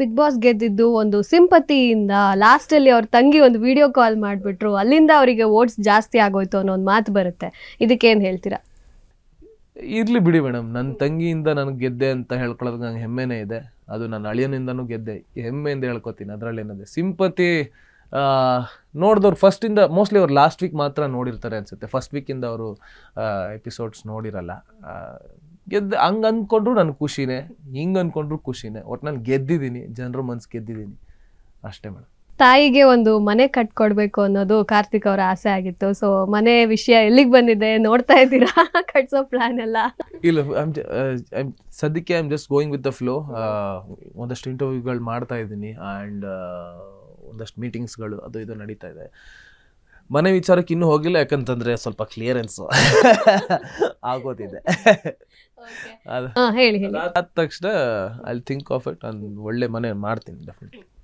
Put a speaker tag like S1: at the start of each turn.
S1: Big boss ಗೆದ್ದಿದ್ದು ಒಂದು ಸಿಂಪತಿಯಿಂದ last ಅಲ್ಲಿ ಅವ್ರ ತಂಗಿ ಒಂದು ವಿಡಿಯೋ ಕಾಲ್ ಮಾಡಿಬಿಟ್ರು. ಅಲ್ಲಿಂದ ಅವರಿಗೆ ಓಟ್ಸ್ ಜಾಸ್ತಿ ಆಗೋಯ್ತು ಅನ್ನೋ ಒಂದು ಮಾತು ಬರುತ್ತೆ. ಇದಕ್ಕೇನು ಹೇಳ್ತೀರಾ?
S2: ಇರ್ಲಿ ಬಿಡಿ ಮೇಡಮ್ ನನ್ನ ತಂಗಿಯಿಂದ ನನಗೆ ಗೆದ್ದೆ ಅಂತ ಹೇಳ್ಕೊಳ್ಳೋದು ನಂಗೆ ಹೆಮ್ಮೆನೇ ಇದೆ. ಅದು ನನ್ನ ಅಳಿಯನಿಂದನೂ ಗೆದ್ದೆ. ಹೆಮ್ಮೆಯಿಂದ ಹೇಳ್ಕೊತೀನಿ. ಅದರಲ್ಲಿ ಏನಿದೆ? ಸಿಂಪತಿ ನೋಡಿದವ್ರು ಫಸ್ಟಿಂದ ಮೋಸ್ಟ್ಲಿ ಅವ್ರು ಲಾಸ್ಟ್ ವೀಕ್ ಮಾತ್ರ ನೋಡಿರ್ತಾರೆ ಅನಿಸುತ್ತೆ. ಫಸ್ಟ್ ವೀಕಿಂದ ಅವರು ಎಪಿಸೋಡ್ಸ್ ನೋಡಿರಲ್ಲ. ಗೆದ್ದ ಹಂಗೆ ಅಂದ್ಕೊಂಡ್ರು ನನಗೆ ಖುಷಿನೇ ಹಿಂಗೆ ಅಂದ್ಕೊಂಡ್ರು ಖುಷಿನೇ. ಒಟ್ನಲ್ಲಿ ಗೆದ್ದಿದ್ದೀನಿ ಜನರ ಮನ್ಸು ಗೆದ್ದಿದ್ದೀನಿ. ಅಷ್ಟೇ ಮೇಡಮ್
S1: ತಾಯಿಗೆ ಒಂದು ಮನೆ ಕಟ್ಕೊಡ್ಬೇಕು ಅನ್ನೋದು ಕಾರ್ತಿಕ್ ಅವರ ಆಸೆ ಆಗಿತ್ತು. ಸೊ ಮನೆ ವಿಷಯ ಎಲ್ಲಿಗೆ ಬಂದಿದೆ ನೋಡ್ತಾ ಇದ್ದೀರಾ? ಕಟ್ಸೋ ಪ್ಲಾನ್ ಎಲ್ಲ?
S2: ಇಲ್ಲ ಐಮ್ ಸದ್ಯಕ್ಕೆ I am just going with the flow ಒಂದಷ್ಟು ಇಂಟರ್ವ್ಯೂಗಳು ಮಾಡ್ತಾ ಇದ್ದೀನಿ ಆ್ಯಂಡ್ ಒಂದಷ್ಟು ಮೀಟಿಂಗ್ಸ್ಗಳು ಅದು ಇದು ನಡೀತಾ ಇದೆ. ಮನೆ ವಿಚಾರಕ್ಕೆ ಇನ್ನೂ ಹೋಗಿಲ್ಲ ಯಾಕಂತಂದ್ರೆ ಸ್ವಲ್ಪ ಕ್ಲಿಯರೆನ್ಸ್ ಆಗೋದಿದೆ.
S1: ಹೇಳಿ
S2: ತಕ್ಷಣ ಐ ಥಿಂಕ್ ಆಫ್ ಇಟ್ ನಾನು ಒಳ್ಳೆ ಮನೆ ಮಾಡ್ತೀನಿ ಡೆಫಿನೆಟ್ಲಿ